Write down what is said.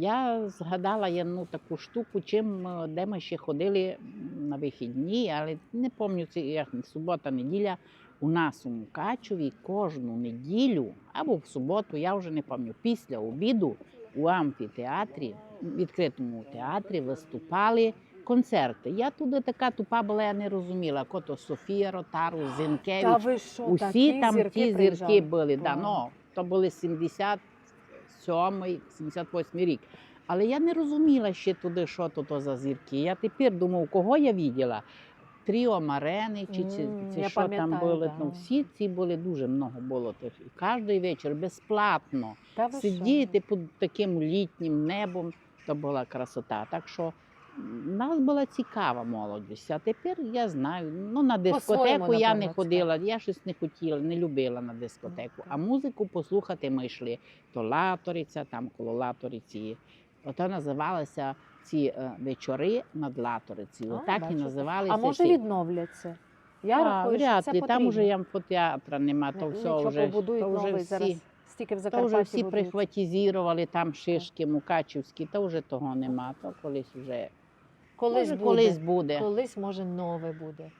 Я згадала одну таку штуку, чим е, де ми ще ходили на вихідні, але не пам'ятаю, як субота, неділя. У нас у Мукачеві кожну неділю або в суботу, я вже не пам'ятаю, після обіду у амфітеатрі, відкритому театрі виступали концерти. Я туди така тупа була, я не розуміла. Кото Софія Ротару, Та Зінкевич. ви що, Усі там зірки ті зірки приїжджали? були. Да, ну, то були 77 78 рік. Але я не розуміла ще туди, що то, за зірки. Я тепер думав, кого я бачила. Тріо Марени, чи, чи, mm, я що там були. да. Ну, всі ці були дуже много було. Кожен Кожний вечір безплатно. Та? Сидіти під таким літнім небом, то була красота. Так що нас була цікава молодість. А тепер я знаю. Ну, на дискотеку я не ходила, я щось не хотіла, не любила на дискотеку. А музику послухати ми йшли. То Латориця, там коло Латориці. Ото називалися ці е, вечори над Латорицею. А, Так і називалися. А може ці. відновляться? Я а, рахую, що це. Там уже потрібно. амфотеатра нема, то все вже, то вже всі. зараз. Стільки в Закарпатті вже всі будуть. прихватизували там шишки, мукачівські, то вже того нема. То колись вже Колись може, буде. колись буде. Колись може нове буде.